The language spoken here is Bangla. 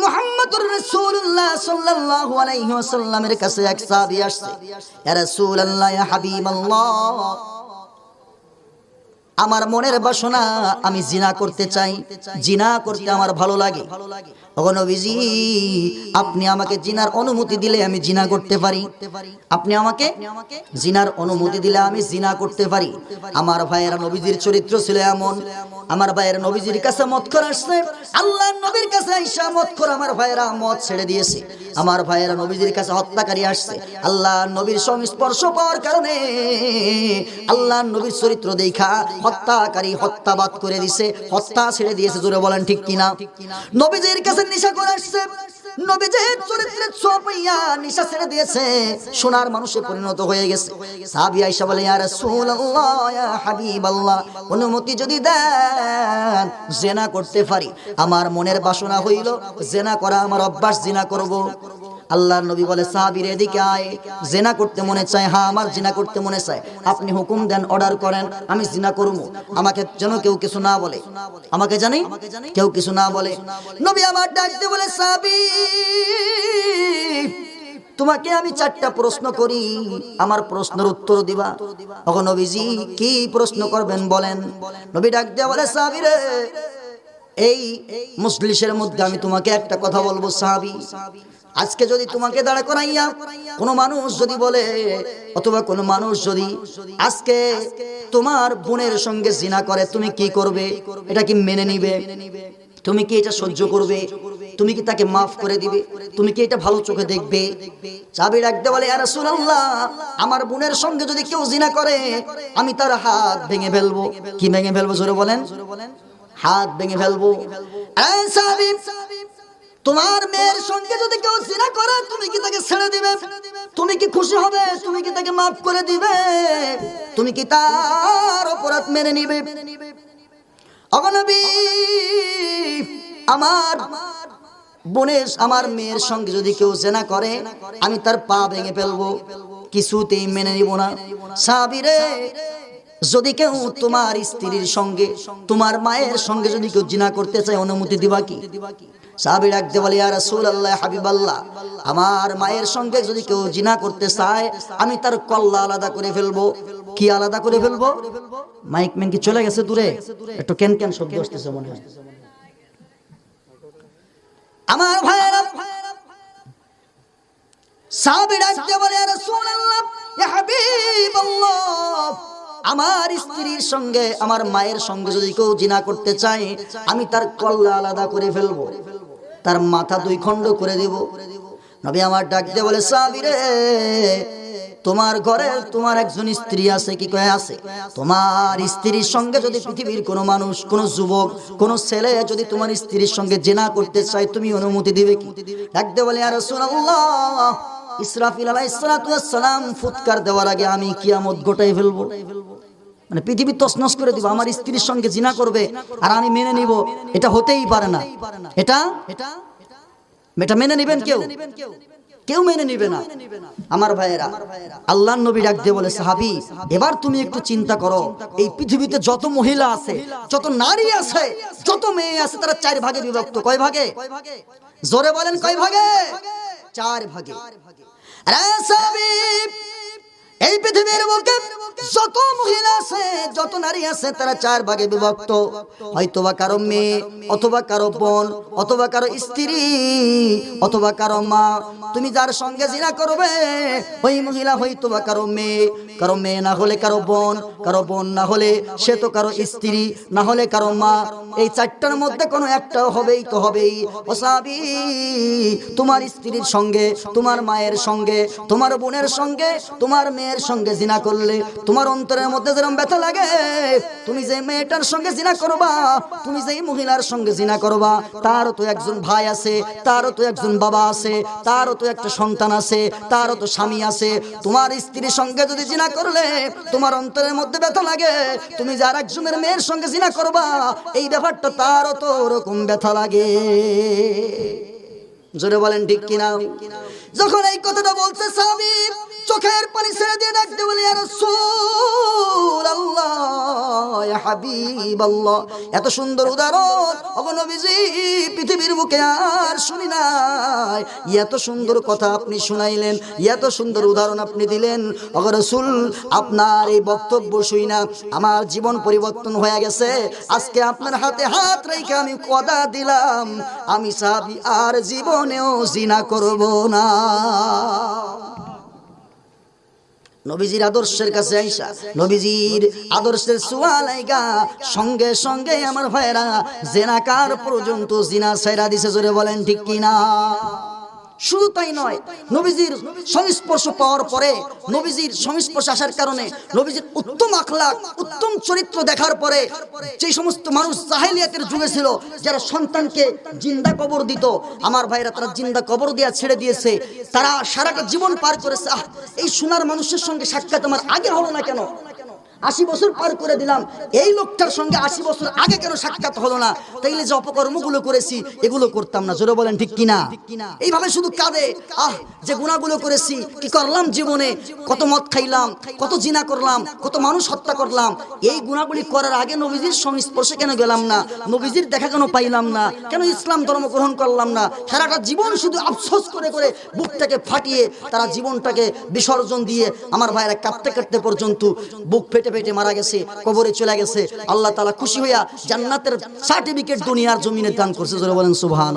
মুহাম্মদুর রাসূলুল্লাহ সাল্লাল্লাহু আলাইহি ওয়াসাল্লামের কাছে এক সাহাবী আসছে ইয়া রাসূলুল্লাহ ইয়া হাবিবাল্লাহ। আমার মনের বাসনা আমি জিনা করতে চাই। জিনা করতে আমার ভালো লাগে। আপনি আমাকে জিনার অনুমতি দিলে আমি জিনা করতে পারি। আপনি আমাকে জিনার অনুমতি দিলে আমি জিনা করতে পারি। আমার ভাইয়েরা নবীজির চরিত্র ছিল এমন। আমার ভাইয়ের নবীজির কাছে মত করে আসছে। আল্লাহ নবীর কাছে আইসা মত করে আমার ভাইয়েরা মত ছেড়ে দিয়েছে। আমার ভাইয়েরা নবীজির কাছে হত্যাকারী আসছে। আল্লাহ নবীর সংস্পর্শ পাওয়ার কারণে আল্লাহ নবীর চরিত্র দেখা হত্যাকারী হত্যাবাদ করে দিছে, হত্যা ছেড়ে দিয়েছে, জোরে বলেন ঠিক কিনা? নবীজির কাছে নিশা করে আসছে। সোনার মানুষে পরিণত হয়ে গেছে। বলে অনুমতি যদি জেনা করতে পারি। আমার মনের বাসনা হইল, জেনা করা, আমার অভ্যাস জিনা করব। আল্লাহর নবী বলে, সাহাবীর এদিকে আয়, জেনা করতে মনে চায়। হ্যাঁ আমার জিনা করতে মনে চায়। আপনি হুকুম দেন, অর্ডার করেন, আমি জিনা করব। আমাকে যেন কেউ কিছু না বলে। আমাকে জানি? কেউ কিছু না বলে। নবী আমার ডাকতে বলে, সাহাবী, তোমাকে আমি চারটা প্রশ্ন করি। আমার প্রশ্নের উত্তর দিবা। তখন নবীজি, কি প্রশ্ন করবেন বলেন? নবী ডাক দিয়ে বলে সাহাবীরে এই মুসলিশের মধ্যে আমি তোমাকে একটা কথা বলব, সাহাবি। আজকে যদি তোমাকে দাঁড়া করাইয়া কোনো মানুষ যদি বলে, অথবা কোনো মানুষ যদি আজকে তোমার বোনের সঙ্গে জিনা করে, তুমি কি করবে? এটা কি মেনে নিবে? তুমি কি এটা সহ্য করবে? তুমি কি তাকে মাফ করে দিবে? তুমি কি এটা ভালো চোখে দেখবে? চাবি রাখতে বলে আর রাসূলুল্লাহ, আমার বোনের সঙ্গে যদি কেউ জিনা করে, আমি তার হাত ভেঙে ফেলব। কি ভেঙে ফেলব? জোরে বলেন। হাত ভেঙে ফেলব। তোমার মেয়ের সঙ্গে যদি কেউ জিনা করে, তুমি কি তাকে ছেড়ে দিবে? তুমি কি খুশি হবে? তুমি কি তাকে মাফ করে দিবে? তুমি কি তার অপরাধ মেনে নিবে? আমার বোনের, আমার মেয়ের সঙ্গে যদি কেউ জেনা করে, আমি তার পা ভেঙে ফেলব। কিছুতেই মেনে নিব না। সাবিরে যদি কেউ তোমার স্ত্রীর সঙ্গে, তোমার মায়ের সঙ্গে যদি কেউ জিনা করতে চায়, অনুমতি দিবা কি? বলে, ইয়া রাসূলুল্লাহ, হাবিবাল্লাহ, আমার মায়ের সঙ্গে যদি কেউ জিনা করতে চায়, আমি তার কল্লা আলাদা করে ফেলব। কি আলাদা করে ফেলব? মাইক ম্যান কি চলে গেছে দূরে? একটু কেন কেন শব্দ আসতেছে মনে হয়। আমার ভাইয়েরা, সাহাবী ডাকতে বলে, ইয়া রাসূলুল্লাহ, ইয়া হাবিবাল্লাহ আমার স্ত্রীর সঙ্গে, আমার মায়ের সঙ্গে যদি কেউ জিনা করতে চায়, আমি তার কল্লা আলাদা করে ফেলব। তার মাথা দুই খণ্ড করে দেব। নবী আমার ডাকতে বলে, সাবিরে, তোমার ঘরে তোমার একজন স্ত্রী আছে কি কয়ে আছে? তোমার স্ত্রীর সঙ্গে যদি পৃথিবীর কোনো মানুষ, কোনো যুবক, কোনো ছেলে যদি তোমার স্ত্রীর সঙ্গে জেনা করতে চায়, তুমি অনুমতি দিবে কি? ডাকতে বলে আর রাসূলুল্লাহ ইসরাফিল আলাইহিস সালাতু ওয়াস সালাম ফুৎকার দেওয়ার আগে আমি কিয়ামত গোটাই ফেলব। মানে পৃথিবী তছনছ করে দিব, আমার স্ত্রীর সঙ্গে জিনা করবে আর আমি মেনে নিব, এটা হতেই পারে না। এটা? এটা মেনে নিবেন কেউ? কেউ মেনে নিবে না। আমার ভাইয়েরা আল্লাহ নবী ডাক দিয়ে বলে, সাহাবি, এবার তুমি একটু চিন্তা করো। এই পৃথিবীতে যত মহিলা আছে, যত নারী আছে, যত মেয়ে আছে, তারা চার ভাগে বিভক্ত। কয় ভাগে? জোরে বলেন, কয় ভাগে? চার ভাগে। এই পৃথিবীর বুকে যত মহিলা আছে, যত নারী আছে তারা চার ভাগে বিভক্ত। হয়তোবা কারও মেয়ে, অথবা কারও বোন, অথবা কারও স্ত্রী, অথবা কারও মা। তুমি যার সঙ্গে জিনা করবে, ওই মহিলা কারও মেয়ে। কারও মেয়ে না হলে কারও বোন কারও বোন না হলে সে তো কারও স্ত্রী, না হলে কারও মা। এই চারটার মধ্যে কোনো একটাও হবেই তো হবেই। তোমার স্ত্রীর সঙ্গে, তোমার মায়ের সঙ্গে, তোমার বোনের সঙ্গে, তোমার মেয়ের সঙ্গে জিনা করলে, তোমার অন্তরের মধ্যে ব্যথা লাগে, তুমি যে মেয়েটার সঙ্গে জিনা করবা, তুমি যে মহিলার সঙ্গে জিনা করবা, তারও তো একজন ভাই আছে, তারও তো একজন বাবা আছে, তারও তো একটা সন্তান আছে, তারও তো স্বামী আছে। তোমার স্ত্রীর সঙ্গে যদি জিনা করলে, তোমার অন্তরের মধ্যে ব্যথা লাগে, তুমি যার একজনের মেয়ের সঙ্গে জিনা করবা, এই ব্যাপারটা তারও তো ওরকম ব্যথা লাগে। জোরে বলেন ঠিক কিনা? যখন এই কথাটা বলছে স্বামী চোখের পানি ছেড়ে দিয়ে ডাকতে বলি, আর হাবিবাল্লাহ। এত সুন্দর উদাহরণ। অগনবীজি পৃথিবীর বুকে আর শুনি নাই। এত সুন্দর কথা আপনি শুনাইলেন, এত সুন্দর উদাহরণ আপনি দিলেন। অগরসুল আপনার এই বক্তব্য শুই না। আমার জীবন পরিবর্তন হয়ে গেছে। আজকে আপনার হাতে হাত রেখে আমি কদা দিলাম। আমি সাহাবি আর জীবনেও জিনা করব না। নবীজির আদর্শের কাছে আইসা, নবীজির আদর্শের সুয়া সুয়ালাইগা সঙ্গে সঙ্গে আমার ভাইরা জেনাকার পর্যন্ত জিনা সাইরা দিছে, জোরে বলেন ঠিক কিনা? শুধু তাই নয়। নবীজির সংস্পর্শ পাওয়ার পরে, নবীজির সংস্পর্শ আসার কারণে নবীজির উত্তম আখলাক, উত্তম চরিত্র দেখার পরে যে সমস্ত মানুষ জাহেলিয়াতের যুগে ছিল, যারা সন্তানকে জিন্দা কবর দিত, আমার ভাইরা তারা জিন্দা কবর দিয়া ছেড়ে দিয়েছে, তারা সারাটা জীবন পার করেছে। এই সোনার মানুষের সঙ্গে সাক্ষাৎ আমার আগে হলো না কেন? আশি বছর পার করে দিলাম। এই লোকটার সঙ্গে আশি বছর আগে কেন সাক্ষাৎ হলো না? তাইলে যে অপকর্মগুলো করেছি, এগুলো করতাম না। জোরে বলেন, ঠিক কিনা? এইভাবে শুধু কাঁদে। আহ, যে গুণাগুলো করেছি, কি করলাম জীবনে? কত মদ খাইলাম, কত জিনা করলাম, কত মানুষ হত্যা করলাম। এই গুণাগুলি করার আগে নবীজির সংস্পর্শে কেন গেলাম না? নবীজির দেখা কেন পাইলাম না? কেন ইসলাম ধর্ম গ্রহণ করলাম না? সারাটা জীবন শুধু আফসোস করে করে বুকটাকে ফাটিয়ে, তারা জীবনটাকে বিসর্জন দিয়ে আমার ভাইয়েরা কাঁদতে কাঁদতে পর্যন্ত বুক ফেটে ফেটে মারা গেছে, কবরে চলে গেছে। আল্লাহ তালা খুশি হইয়া জান্নাতের সার্টিফিকেট দুনিয়ার জমিনে দান করছে যারা বলেন সুবহান